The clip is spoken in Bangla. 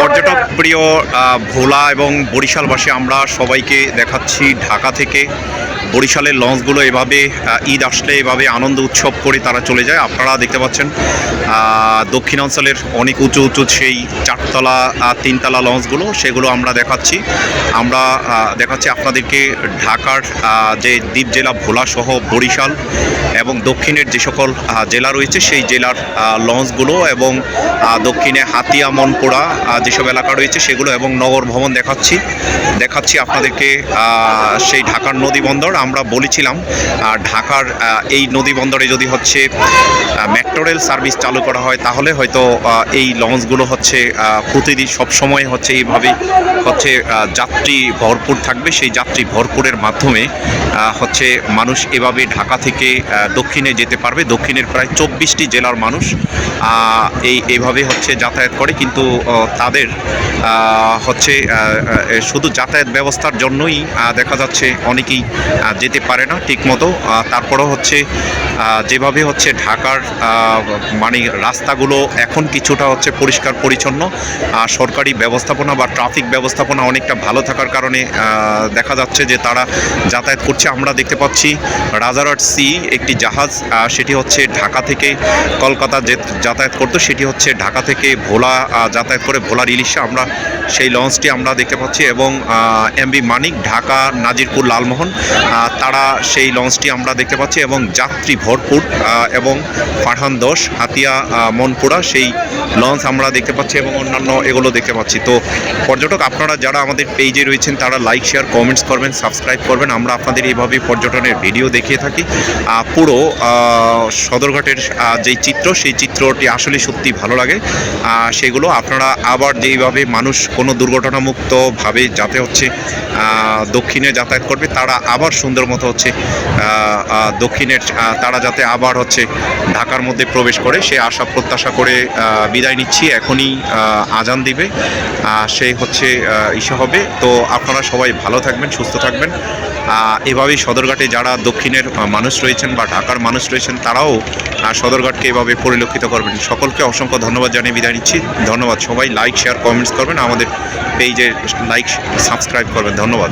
পর্যটক প্রিয় ভোলা এবং বরিশালবাসী, আমরা সবাইকে দেখাচ্ছি ঢাকা থেকে বরিশালের লঞ্চগুলো। এভাবে ঈদ আসলে এভাবে আনন্দ উৎসব করে তারা চলে যায়। আপনারা দেখতে পাচ্ছেন দক্ষিণাঞ্চলের অনেক উঁচু উঁচু সেই চারতলা তিনতলা লঞ্চগুলো, সেগুলো আমরা দেখাচ্ছি। আমরা দেখাচ্ছি আপনাদেরকে ঢাকার যে দ্বীপ জেলা ভোলা সহ বরিশাল এবং দক্ষিণের যে সকল জেলা রয়েছে, সেই জেলার লঞ্চগুলো এবং দক্ষিণে হাতিয়া মনপুরা যেসব এলাকা রয়েছে সেগুলো এবং নগর ভবন দেখাচ্ছি। দেখাচ্ছি আপনাদেরকে সেই ঢাকার নদী বন্দর। আমরা বলেছিলাম ঢাকার এই নদী বন্দরে যদি হচ্ছে মেট্রো রেল সার্ভিস চালু করা হয়, তাহলে হয়তো এই লঞ্চগুলো হচ্ছে প্রতিদিন সবসময় হচ্ছে এইভাবে হচ্ছে যাত্রী ভরপুর থাকবে। সেই যাত্রী ভরপুরের মাধ্যমে হচ্ছে মানুষ এভাবে ঢাকা থেকে দক্ষিণে যেতে পারবে। দক্ষিণের প্রায় চব্বিশটি জেলার মানুষ এই এইভাবে হচ্ছে যাতায়াত করে। কিন্তু আহ, তাদের হচ্ছে শুধু যাতায়াত ব্যবস্থার জন্যই দেখা যাচ্ছে অনেকেই যেতে পারে না ঠিকমতো। তারপরেও হচ্ছে যেভাবে হচ্ছে ঢাকার মানে রাস্তাগুলো এখন কিছুটা হচ্ছে পরিষ্কার পরিচ্ছন্ন সরকারি ব্যবস্থাপনা বা ট্রাফিক ব্যবস্থাপনা অনেকটা ভালো থাকার কারণে দেখা যাচ্ছে যে তারা যাতায়াত করছে। আমরা দেখতে পাচ্ছি রাজারহাট সি একটি জাহাজ সেটি হচ্ছে ঢাকা থেকে কলকাতা যাতায়াত করতো সেটি হচ্ছে ঢাকা থেকে ভোলা যাতায়াত করে ভোলার ইলিশে আমরা সেই লঞ্চটি আমরা দেখতে পাচ্ছি এবং এমবি মানিক, ঢাকা, নাজিরপুর, লালমোহন তারা সেই লঞ্চটি আমরা দেখতে পাচ্ছি এবং যাত্রী ভরপুর এবং ফারহান দোষ, হাতিয়া মনপুরা সেই লঞ্চ আমরা দেখতে পাচ্ছি এবং অন্যান্য এগুলো দেখতে পাচ্ছি। তো পর্যটক, আপনারা যারা আমাদের পেজে রয়েছেন, তারা লাইক শেয়ার কমেন্টস করবেন সাবস্ক্রাইব করবেন। আমরা আপনাদের এইভাবে পর্যটনের ভিডিও দেখিয়ে থাকি। পুরো সদরঘাটের যেই চিত্র, সেই চিত্রটি আসলে সত্যি ভালো লাগে। সেগুলো আপনারা আবার যেইভাবে মানুষ কোনো দুর্ঘটনামুক্তভাবে যাতে হচ্ছে দক্ষিণে যাতায়াত করবে, তারা আবার সুন্দর মতো হচ্ছে দক্ষিণের তারা যাতে আবার হচ্ছে ঢাকার মধ্যে প্রবেশ করে, সে আশা প্রত্যাশা করে বিদায় নিচ্ছি। এখনই আজান দিবে সে হচ্ছে ইসে হবে। তো আপনারা সবাই ভালো থাকবেন, সুস্থ থাকবেন। এভাবেই সদরঘাটে যারা দক্ষিণের মানুষ রয়েছেন বা ঢাকার মানুষ রয়েছেন, তারাও সদরঘাটকে এভাবে পরিলক্ষিত করবেন। সকলকে অসংখ্য ধন্যবাদ জানিয়ে বিদায় নিচ্ছি। ধন্যবাদ। সবাই লাইক শেয়ার কমেন্টস করবেন। আমাদের পেজে লাইক সাবস্ক্রাইব করবেন। ধন্যবাদ।